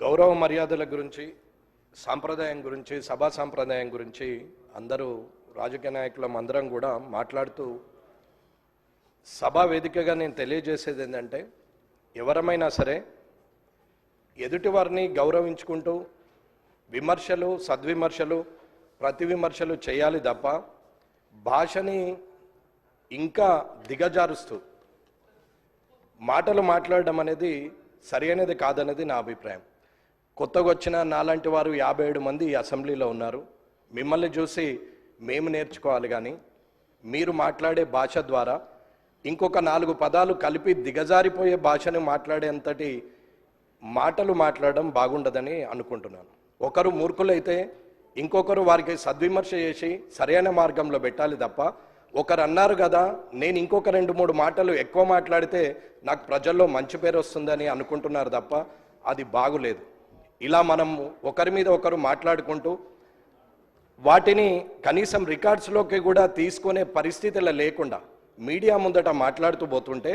గౌరవ మర్యాదల గురించి సాంప్రదాయం గురించి సభా సాంప్రదాయం గురించి అందరూ రాజకీయ నాయకులం అందరం కూడా మాట్లాడుతూ సభా వేదికగా నేను తెలియజేసేది ఏంటంటే ఎవరమైనా సరే ఎదుటివారిని గౌరవించుకుంటూ విమర్శలు సద్విమర్శలు ప్రతి విమర్శలు చేయాలి తప్ప భాషని ఇంకా దిగజారుస్తూ మాటలు మాట్లాడడం అనేది సరైనది కాదనేది నా అభిప్రాయం. కొత్తగా వచ్చిన నాలాంటి వారు యాభై ఏడు మంది అసెంబ్లీలో ఉన్నారు. మిమ్మల్ని చూసి మేము నేర్చుకోవాలి కానీ మీరు మాట్లాడే భాష ద్వారా ఇంకొక నాలుగు పదాలు కలిపి దిగజారిపోయే భాషను మాట్లాడేంతటి మాటలు మాట్లాడడం బాగుండదని అనుకుంటున్నాను. ఒకరు మూర్ఖులైతే ఇంకొకరు వారికి సద్విమర్శ చేసి సరైన మార్గంలో పెట్టాలి తప్ప ఒకరు అన్నారు కదా నేను ఇంకొక రెండు మూడు మాటలు ఎక్కువ మాట్లాడితే నాకు ప్రజల్లో మంచి పేరు వస్తుందని అనుకుంటున్నారు తప్ప అది బాగులేదు. ఇలా మనం ఒకరి మీద ఒకరు మాట్లాడుకుంటూ వాటిని కనీసం రికార్డ్స్లోకి కూడా తీసుకునే పరిస్థితులు లేకుండా మీడియా ముందట మాట్లాడుతూ పోతుంటే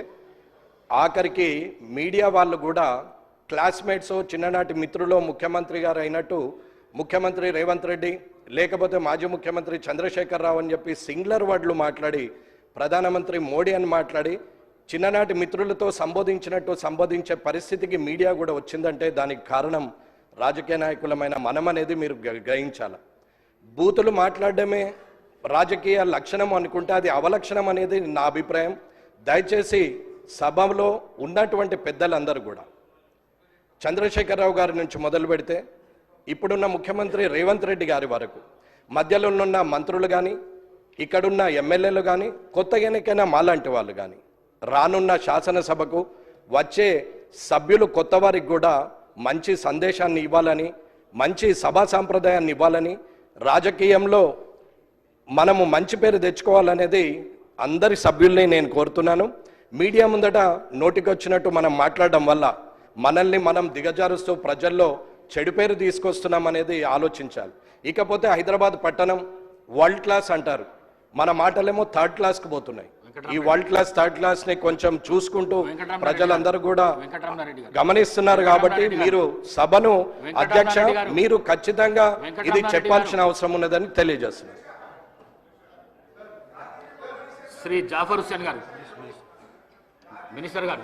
ఆఖరికి మీడియా వాళ్ళు కూడా క్లాస్మేట్స్ చిన్ననాటి మిత్రులో ముఖ్యమంత్రి గారు అయినట్టు ముఖ్యమంత్రి రేవంత్ రెడ్డి లేకపోతే మాజీ ముఖ్యమంత్రి చంద్రశేఖర్ రావు అని చెప్పి సింగులర్ వర్డ్లు మాట్లాడి ప్రధానమంత్రి మోడీ అని మాట్లాడి చిన్ననాటి మిత్రులతో సంబోధించినట్టు సంబోధించే పరిస్థితికి మీడియా కూడా వచ్చిందంటే దానికి కారణం రాజకీయ నాయకులమైన మనం అనేది మీరు గ్రహించాలి. బూతులు మాట్లాడడమే రాజకీయ లక్షణం అనుకుంటే అది అవలక్షణం అనేది నా అభిప్రాయం. దయచేసి సభలో ఉన్నటువంటి పెద్దలందరూ కూడా చంద్రశేఖరరావు గారి నుంచి మొదలు పెడితే ఇప్పుడున్న ముఖ్యమంత్రి రేవంత్ రెడ్డి గారి వరకు మధ్యలో ఉన్న మంత్రులు కానీ ఇక్కడున్న ఎమ్మెల్యేలు కానీ కొత్త ఎన్నికైనా మాలాంటి వాళ్ళు కానీ రానున్న శాసనసభకు వచ్చే సభ్యులు కొత్త వారికి కూడా మంచి సందేశాన్ని ఇవ్వాలని మంచి సభా సాంప్రదాయాన్ని ఇవ్వాలని రాజకీయంలో మనము మంచి పేరు తెచ్చుకోవాలనేది అందరి సభ్యుల్ని నేను కోరుతున్నాను. మీడియా ముందట నోటికొచ్చినట్టు మనం మాట్లాడడం వల్ల మనల్ని మనం దిగజారుస్తూ ప్రజల్లో చెడు పేరు తీసుకొస్తున్నాం అనేది ఆలోచించాలి. ఇకపోతే హైదరాబాద్ పట్టణం వరల్డ్ క్లాస్ అంటారు. మన మాటలేమో థర్డ్ క్లాస్కి పోతున్నాయి. ఈ వరల్డ్ క్లాస్ థర్డ్ క్లాస్ని కొంచెం చూసుకుంటూ ప్రజలందరూ కూడా గమనిస్తున్నారు కాబట్టి మీరు సభను అధ్యక్ష. మీరు ఖచ్చితంగా ఇది చెప్పాల్సిన అవసరం ఉన్నదని తెలియజేస్తున్నారు. శ్రీ జాఫర్ హుస్సేన్ గారు. మినిస్టర్ గారు.